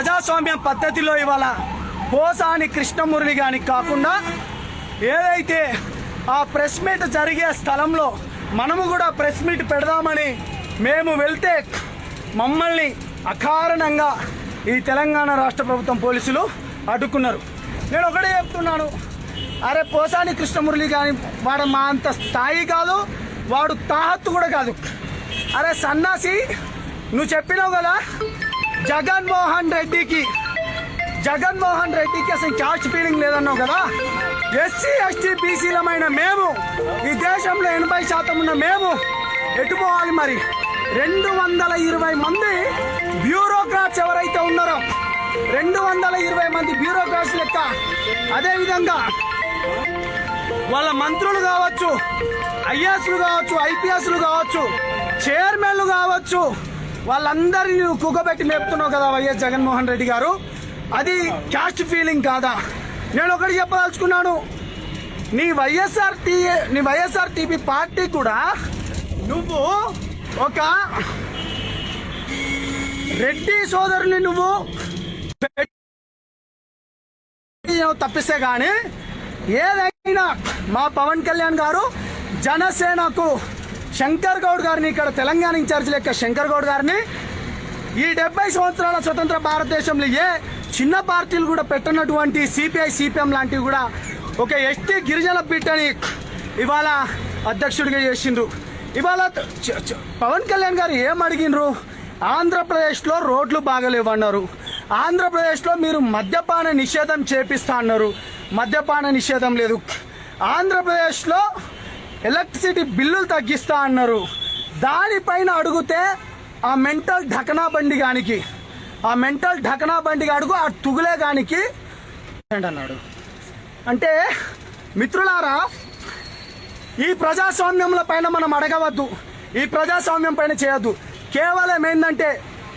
ప్రజాస్వామ్య పద్ధతిలో ఇవాళ పోసాని కృష్ణమురళి గాని కాకుండా ఏదైతే ఆ ప్రెస్ మీట్ జరిగే స్థలంలో మనము కూడా ప్రెస్ మీట్ పెడదామని మేము వెళ్తే మమ్మల్ని అకారణంగా ఈ తెలంగాణ రాష్ట్ర ప్రభుత్వం పోలీసులు అడ్డుకున్నారు. నేను ఒకటే చెప్తున్నాను. అరే పోసాని కృష్ణమురళి కానీ వాడు మా అంత స్థాయి కాదు వాడు తాహత్తు కూడా కాదు. అరే సన్నాసి నువ్వు చెప్పినావు కదా జగన్మోహన్ రెడ్డికి జగన్మోహన్ రెడ్డికి అసలు క్యాస్ట్ ఫీలింగ్ లేదన్నావు కదా? ఎస్సీ ఎస్టీ బీసీలమైన మేము ఈ దేశంలో ఎనభై శాతం ఉన్న మేము ఎటు పోవాలి మరి? రెండు వందల ఇరవై మంది బ్యూరోక్రాట్స్ ఎవరైతే ఉన్నారో రెండు వందల ఇరవై మంది బ్యూరోక్రాట్స్ లెక్క అదేవిధంగా వాళ్ళ మంత్రులు కావచ్చు ఐఏఎస్లు కావచ్చు ఐపీఎస్లు కావచ్చు చైర్మన్లు కావచ్చు వాళ్ళందరినీ నువ్వు కుగ్గబెట్టి లేపుతున్నావు కదా వైఎస్ జగన్మోహన్ రెడ్డి గారు. అది క్యాస్ట్ ఫీలింగ్ కాదా? నేను ఒకటి చెప్పదలుచుకున్నాను. నీ వైఎస్ఆర్ నీ వైఎస్ఆర్ టీపీ పార్టీ కూడా నువ్వు ఒక రెడ్డి సోదరుని నువ్వు తప్పిస్తే కానీ ఏదైనా మా పవన్ కళ్యాణ్ గారు జనసేనకు శంకర్ గౌడ్ గారిని ఇక్కడ తెలంగాణ ఇన్ఛార్జ్ లెక్క శంకర్ గౌడ్ గారిని. ఈ డెబ్బై సంవత్సరాల స్వతంత్ర భారతదేశంలో ఏ చిన్న పార్టీలు కూడా పెట్టనటువంటి సిపిఐ సిపిఎం లాంటివి కూడా ఒక ఎస్టీ గిరిజన బిడ్డని ఇవాళ అధ్యక్షుడిగా చేసిండ్రు. ఇవాళ చ- పవన్ కళ్యాణ్ గారు ఏం అడిగినరు ఆంధ్రప్రదేశ్లో రోడ్లు బాగలేవన్నారు. ఆంధ్రప్రదేశ్లో మీరు మద్యపాన నిషేధం చేపిస్తా అన్నారు. మద్యపాన నిషేధం లేదు. ఆంధ్రప్రదేశ్లో ఎలక్ట్రిసిటీ బిల్లులు తగ్గిస్తా అన్నారు. దానిపైన అడిగితే ఆ మెంటల్ ఢకనా బండి గానికి ఆ మెంటల్ ఢకనా బండి అడుగు ఆ తుగులే గానికి అన్నాడు. అంటే మిత్రులారా ఈ ప్రజాస్వామ్యముల పైన మనం అడగవద్దు ఈ ప్రజాస్వామ్యం పైన చేయొద్దు. కేవలం ఏంటంటే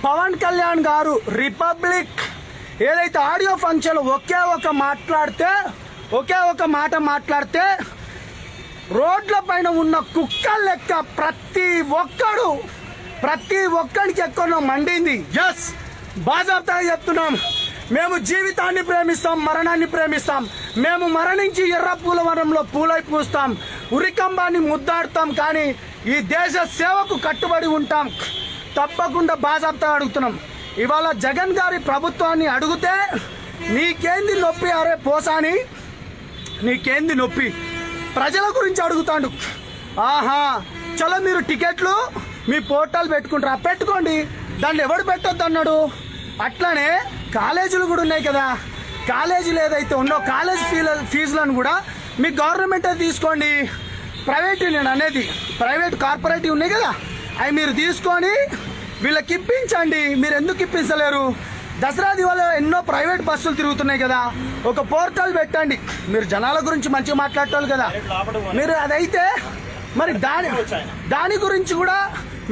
పవన్ కళ్యాణ్ గారు రిపబ్లిక్ ఏదైతే ఆడియో ఫంక్షన్ ఒకే ఒక మాట్లాడితే ఒకే ఒక మాట మాట్లాడితే రోడ్ల పైన ఉన్న కుక్క లెక్క ప్రతి ఒక్కడు ప్రతి ఒక్కడికి ఎక్కడో మండింది. ఎస్ బాజాబ్తా చెప్తున్నాం. మేము జీవితాన్ని ప్రేమిస్తాం మరణాన్ని ప్రేమిస్తాం. మేము మరణించి ఎర్ర పూల వనంలో పూలై పూస్తాం. ఉరికంబాన్ని ముద్దాడుతాం కానీ ఈ దేశ సేవకు కట్టుబడి ఉంటాం. తప్పకుండా బాజాబ్తా అడుగుతున్నాం. ఇవాళ జగన్ గారి ప్రభుత్వాన్ని అడిగితే నీకేంది నొప్పి? అరే పోసాని నీకేంది నొప్పి? ప్రజల గురించి అడుగుతాడు. ఆహా చలో మీరు టికెట్లు మీ పోర్టల్ పెట్టుకుంటారా. పెట్టుకోండి. దాన్ని ఎవడు పెట్టొద్దు అన్నాడు అట్లానే కాలేజీలు కూడా ఉన్నాయి కదా. కాలేజీలు ఏదైతే ఉన్నో కాలేజ్ ఫీల ఫీజులను కూడా మీ గవర్నమెంటే తీసుకోండి. ప్రైవేట్ నేను అనేది ప్రైవేట్ కార్పొరేటివ్ ఉన్నాయి కదా. అవి మీరు తీసుకొని వీళ్ళకి ఇప్పించండి. మీరు ఎందుకు ఇప్పించలేరు? దసరా దివాళీ ఎన్నో ప్రైవేట్ బస్సులు తిరుగుతున్నాయి కదా. ఒక పోర్టల్ పెట్టండి. మీరు జనాల గురించి మంచిగా మాట్లాడటోళ్ళు కదా. మీరు అదైతే మరి దాని దాని గురించి కూడా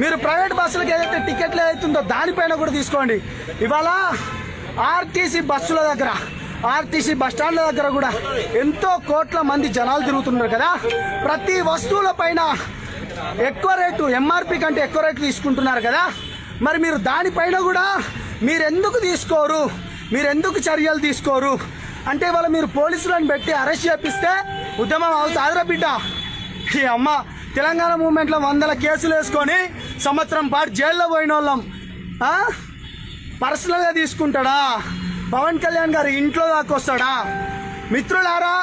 మీరు ప్రైవేట్ బస్సులకు ఏదైతే టికెట్లు ఏదైతుందో దానిపైన కూడా తీసుకోండి. ఇవాళ ఆర్టీసీ బస్సుల దగ్గర ఆర్టీసీ బస్ స్టాండ్ల దగ్గర కూడా ఎంతో కోట్ల మంది జనాలు తిరుగుతున్నారు కదా. ప్రతి వస్తువుల పైన ఎక్కువ రేటు ఎంఆర్పి కంటే ఎక్కువ రేటు తీసుకుంటున్నారు కదా. మరి మీరు దానిపైన కూడా మీరు ఎందుకు తీసుకోరు? మీరు ఎందుకు చర్యలు తీసుకోరు? అంటే ఇవాళ మీరు పోలీసులను పెట్టి అరెస్ట్ చేపిస్తే ఉద్యమం అవుతాదిరా బిడ్డ. ఈ అమ్మ తెలంగాణ మూమెంట్లో వందల కేసులు వేసుకొని సంవత్సరం పాటు జైల్లో పోయిన వాళ్ళం పర్సనల్గా తీసుకుంటాడా? పవన్ కళ్యాణ్ గారు ఇంట్లో దాకా వస్తాడా మిత్రులారా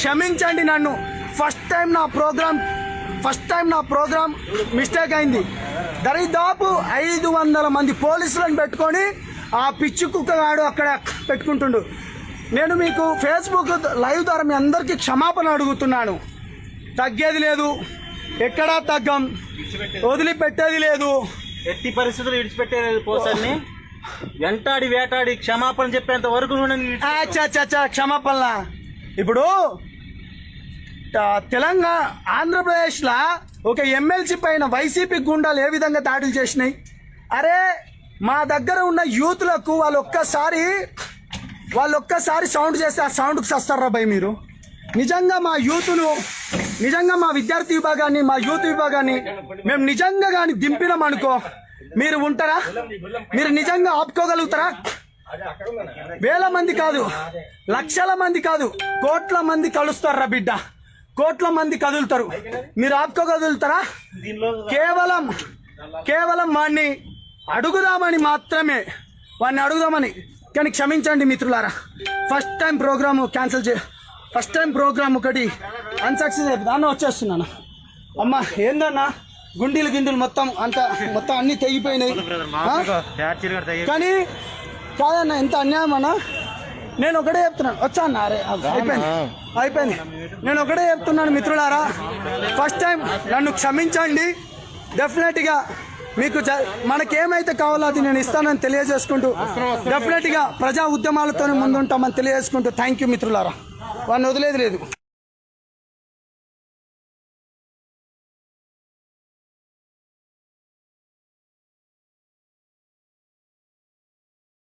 క్షమించండి నన్ను. ఫస్ట్ టైం నా ప్రోగ్రామ్ ఫస్ట్ టైం నా ప్రోగ్రామ్ మిస్టేక్ అయింది. దరిదాపు ఐదు వందల మంది పోలీసులను పెట్టుకొని ఆ పిచ్చి కుక్కగాడు అక్కడ పెట్టుకుంటుండు. నేను మీకు ఫేస్బుక్ లైవ్ ద్వారా మీ అందరికీ క్షమాపణ అడుగుతున్నాను. తగ్గేది లేదు. ఎక్కడా తగ్గం. వదిలిపెట్టేది లేదు. ఎట్టి పరిస్థితులు విడిచిపెట్టే పోసాన్ని. వెంటాడి వేటాడి క్షమాపణ చెప్పేంత వరకు క్షమాపణ ఇప్పుడు తెలంగాణ ఆంధ్రప్రదేశ్లో ఒక ఎమ్మెల్సీ పైన వైసీపీ గుండాలు ఏ విధంగా దాడులు చేసినాయి? అరే మా దగ్గర ఉన్న యూత్లకు వాళ్ళు ఒక్కసారి వాళ్ళు ఒక్కసారి సౌండ్ చేస్తే ఆ సౌండ్కి సస్తారా భయ్ మీరు? నిజంగా మా యూత్ను నిజంగా మా విద్యార్థి విభాగాన్ని మా యూత్ విభాగాన్ని మేము నిజంగా కానీ దింపినాం అనుకో మీరు ఉంటారా? మీరు నిజంగా ఆపుకోగలుగుతారా? వేల మంది కాదు లక్షల మంది కాదు కోట్ల మంది కలుస్తారా బిడ్డ? కోట్ల మంది కదులుతారు. మీరు ఆపుకోగలుగుతారా? కేవలం కేవలం వాడిని అడుగుదామని మాత్రమే వాడిని అడుగుదామని కానీ క్షమించండి మిత్రులారా. ఫస్ట్ టైం ప్రోగ్రామ్ క్యాన్సిల్ చే ఫస్ట్ టైం ప్రోగ్రామ్ ఒకటి అన్సక్సెస్ అయిపోయింది. అన్న వచ్చేస్తున్నాను. అమ్మా ఏందన్నా? గుండీలు గిండీలు మొత్తం అంత మొత్తం అన్ని తెగిపోయినాయి? కానీ కాదన్న ఎంత అన్యాయం అన్న? నేను ఒకటే చెప్తున్నాను. వచ్చా అన్న? అరే అయిపోయింది. అయిపోయింది. నేను ఒకటే చెప్తున్నాను మిత్రులారా. ఫస్ట్ టైం నన్ను క్షమించండి. డెఫినెట్గా మీకు మనకేమైతే కావాలో అది నేను ఇస్తానని తెలియజేసుకుంటూ డెఫినెట్గా ప్రజా ఉద్యమాలతోనే ముందుంటామని తెలియజేసుకుంటూ థ్యాంక్ యూ మిత్రులారా. వాడిని వదిలేదు లేదు.